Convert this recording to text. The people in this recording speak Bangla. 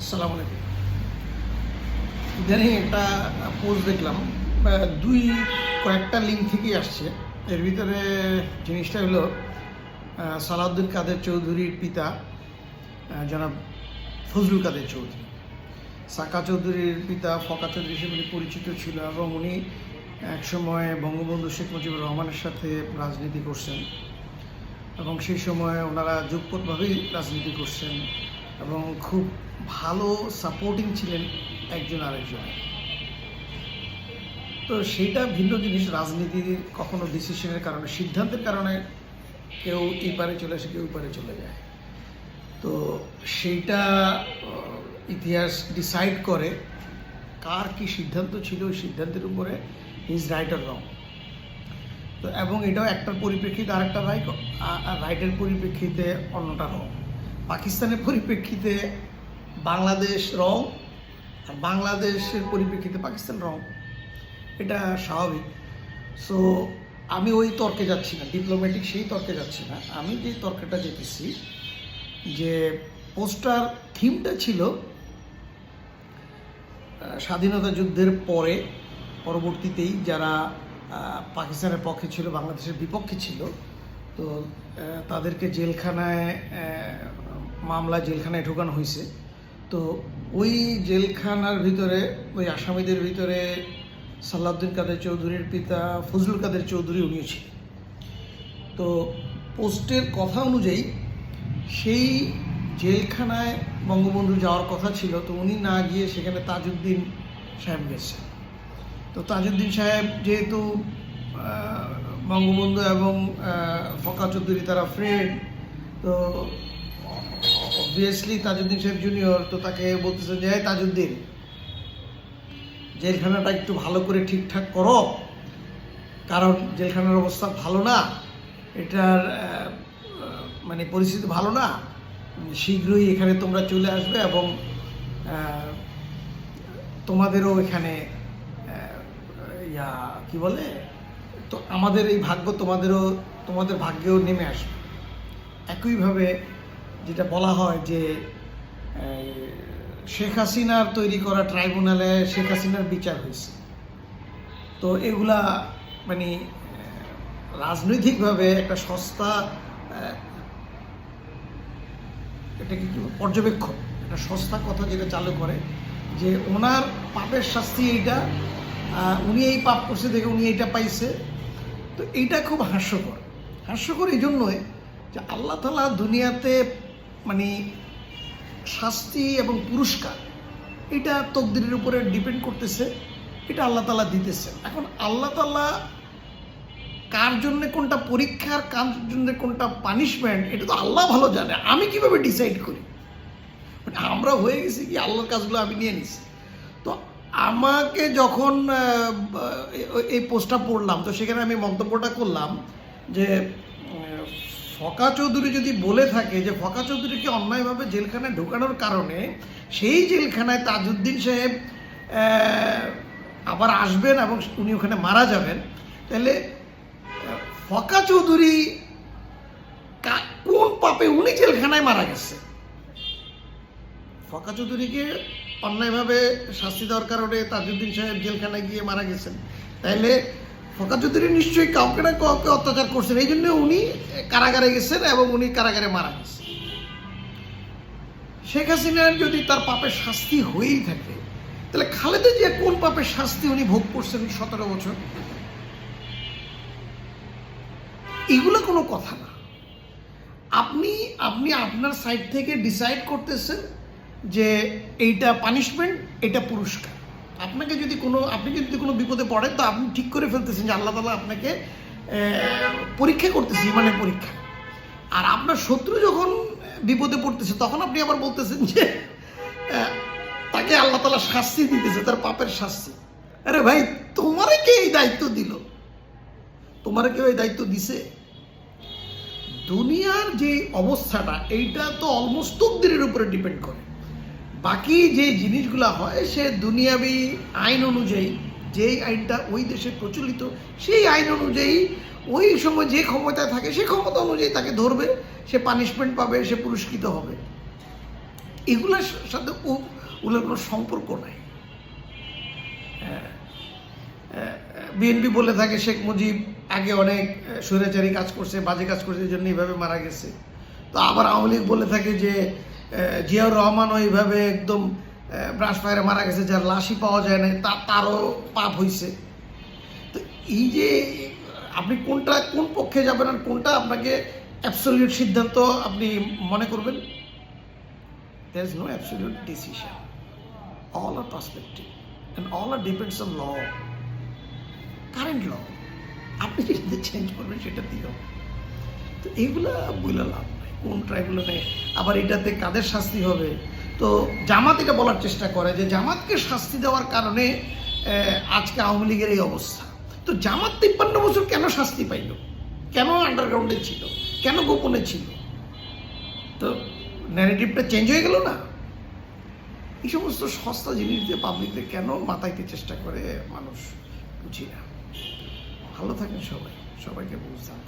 আসসালামু আলাইকুম। একটা পোস্ট দেখলাম দুই কয়েকটা লিঙ্ক থেকেই আসছে। এর ভিতরে জিনিসটা হলো সালাউদ্দিন কাদের চৌধুরীর পিতা জনাব ফজলুল কাদের চৌধুরী। সাকা চৌধুরীর পিতা ফকা চৌধুরী হিসেবে পরিচিত ছিল এবং উনি একসময় বঙ্গবন্ধু শেখ মুজিবুর রহমানের সাথে রাজনীতি করছেন এবং সেই সময় ওনারা যুগপথভাবেই রাজনীতি করছেন। এবং খুব ভালো সাপোর্টিং ছিলেন একজন আরেকজনের তো সেইটা ভিন্ন জিনিস রাজনীতির কখনো ডিসিশনের কারণে, সিদ্ধান্তের কারণে কেউ এই পারে চলে আসে, কেউ পারে চলে যায়। তো সেইটা ইতিহাস ডিসাইড করে কার কি সিদ্ধান্ত ছিল, ওই সিদ্ধান্তের উপরে ইজ রাইট আর রং তো এবং এটাও একটার পরিপ্রেক্ষিতে আরেকটা রাইট রাইটের পরিপ্রেক্ষিতে অন্যটা রং পাকিস্তানের পরিপ্রেক্ষিতে বাংলাদেশ রং আর বাংলাদেশের পরিপ্রেক্ষিতে পাকিস্তান রং। এটা স্বাভাবিক। সো আমি ওই তর্কে যাচ্ছি না ডিপ্লোম্যাটিক সেই তর্কে যাচ্ছি না। আমি যে তর্কটা যেতেছি যে পোস্টার থিমটা ছিল স্বাধীনতা যুদ্ধের পরে, পরবর্তীতেই যারা পাকিস্তানের পক্ষে ছিল, বাংলাদেশের বিপক্ষে ছিল, তো তাদেরকে জেলখানায় মামলা জেলখানায় ঢোকানো হয়েছে। তো ওই জেলখানার ভিতরে, ওই আসামিদের ভিতরে সাল্লাউদ্দিন কাদের চৌধুরীর পিতা ফজলুল কাদের চৌধুরী উনিও ছিলেন। তো পোস্টের কথা অনুযায়ী সেই জেলখানায় বঙ্গবন্ধু যাওয়ার কথা ছিল, তো উনি না গিয়ে সেখানে তাজউদ্দিন সাহেব গেছে তো তাজউদ্দিন সাহেব যেহেতু বঙ্গবন্ধু এবং ফকা চৌধুরী তারা ফ্রেন্ড তো অবভিয়াসলি তাজউদ্দিন সাহেব জুনিয়র তো তাকে বলতেছেন যে, "এই তাজউদ্দিন, জেলখানাটা একটু ভালো করে ঠিকঠাক করো। কারণ জেলখানার অবস্থা ভালো না, এটার মানে পরিস্থিতি ভালো না। শীঘ্রই এখানে তোমরা চলে আসবে এবং তোমাদেরও এখানে ইয়া, কি বলে? তো আমাদের এই ভাগ্য তোমাদেরও, তোমাদের ভাগ্যেও নেমে আসবে। একইভাবে যেটা বলা হয় যে শেখ হাসিনার তৈরি করা ট্রাইব্যুনালে শেখ হাসিনার বিচার হয়েছে। তো এগুলা মানে রাজনৈতিকভাবে একটা সস্তা এটা কি পর্যবেক্ষণ একটা সস্তা কথা যেটা চালু করে যে ওনার পাপের শাস্তি এইটা উনি এই পাপ করছে দেখে উনি এইটা পাইছে। তো এইটা খুব হাস্যকর। হাস্যকর এই জন্যই যে আল্লাহ তালা দুনিয়াতে মানে শাস্তি এবং পুরস্কার, এটা তকদিরের উপরে ডিপেন্ড করতেছে, এটা আল্লাহ তালা দিতেছে। এখন আল্লাহ তালা কার জন্য কোনটা পরীক্ষার, কার জন্য কোনটা পানিশমেন্ট এটা তো আল্লাহ ভালো জানে। আমি কীভাবে ডিসাইড করি? মানে আমরা হয়ে গেছি কি আল্লাহর কাজগুলো আমি নিয়ে নিছি। তো আমাকে যখন এই- পোস্টটা পড়লাম, তো সেখানে আমি মন্তব্যটা করলাম যে ফকা চৌধুরী যদি বলে থাকে যে ফকা চৌধুরীকে অন্যায়ভাবে জেলখানায় ঢোকানোর কারণে, সেই জেলখানায় তাজউদ্দিন সাহেব আবার আসবেন এবং উনি ওখানে মারা যাবেন, তাহলে ফকা চৌধুরী কোন পাপে উনি জেলখানায় মারা গেছে? ফকা চৌধুরীকে অন্যায়ভাবে শাস্তি দেওয়ার কারণে তাজউদ্দিন সাহেব জেলখানায় গিয়ে মারা গেছেন। তাইলে ফকা চৌধুরী নিশ্চয়ই কাউকে না কাউকে অত্যাচার করছেন। এই জন্য উনি কারাগারে গেছেন এবং উনি কারাগারে মারা গেছেন। শেখ হাসিনার যদি তার পাপের শাস্তি হয়েই থাকে, তাহলে খালেদা জিয়া কোন পাপের শাস্তি উনি ভোগ করছেন সতেরো বছর? এগুলো কোনো কথা না। আপনি আপনি আপনার সাইড থেকে ডিসাইড করতেছেন যে এইটা পানিশমেন্ট এটা পুরস্কার। আপনাকে যদি কোনো, আপনি যদি কোনো বিপদে পড়েন, তো আপনি ঠিক করে ফেলতেছেন যে আল্লাহ তালা আপনাকে পরীক্ষা করতেছে, ইমানের পরীক্ষা। আর আপনার শত্রু যখন বিপদে পড়তেছে, তখন আপনি আবার বলতেছেন যে তাকে আল্লাহ তালা শাস্তি দিতেছে, তার পাপের শাস্তি। আরে ভাই, তোমারে কে এই দায়িত্ব দিল? তোমার কেউ এই দায়িত্ব দিছে? দুনিয়ার যে অবস্থাটা, এইটা তো অলমোস্ট উপরে ডিপেন্ড করে। বাকি যে জিনিসগুলো হয়, সে দুনিয়াবি আইন অনুযায়ী, যেই আইনটা ওই দেশে প্রচলিত, সেই আইন অনুযায়ী ওই সময় যে ক্ষমতায় থাকে সেই ক্ষমতা অনুযায়ী তাকে ধরবে, সে পানিশমেন্ট পাবে, সে পুরস্কৃত হবে। এগুলোর সাথে ওগুলোর কোনো সম্পর্ক নাই। বিএনপি বলে থাকে, শেখ মুজিব আগে অনেক স্বৈরাচারী কাজ করছে, বাজে কাজ করছে, এই জন্য এইভাবে মারা গেছে। তো আবার আওয়ামী লীগ বলে থাকে যে জিয়াউর রহমানও এইভাবে একদম ব্রাশ ফায়ারে মারা গেছে, যার লাশই পাওয়া যায় না তা তারও পাপ হয়েছে তো এই যে আপনি কোনটা, কোন পক্ষে যাবেন আর কোনটা আপনাকে অ্যাবসলিউট সিদ্ধান্ত আপনি মনে করবেন? There is no absolute decision. All are perspective and all are depends on law. Current law আপনি যেটা চেঞ্জ করবেন, সেটা হবে তো এইগুলা বইলা কোন ট্রাইগুলো নেই আবার এটাতে কাদের শাস্তি হবে? তো জামাত এটা বলার চেষ্টা করে যে জামাতকে শাস্তি দেওয়ার কারণে আজকে আওয়ামী লীগের এই অবস্থা। তো জামাত তিপ্পান্ন বছর কেন শাস্তি পাইল? কেন আন্ডারগ্রাউন্ডে ছিল? কেন গোপনে ছিল? তো ন্যারেটিভটা চেঞ্জ হয়ে গেল না? এই সমস্ত সস্তা জিনিস দিয়ে পাবলিকদের কেন মাথাইতে চেষ্টা করে মানুষ? বুঝি না। ভালো থাকেন সবাই। সবাইকে বুঝতাম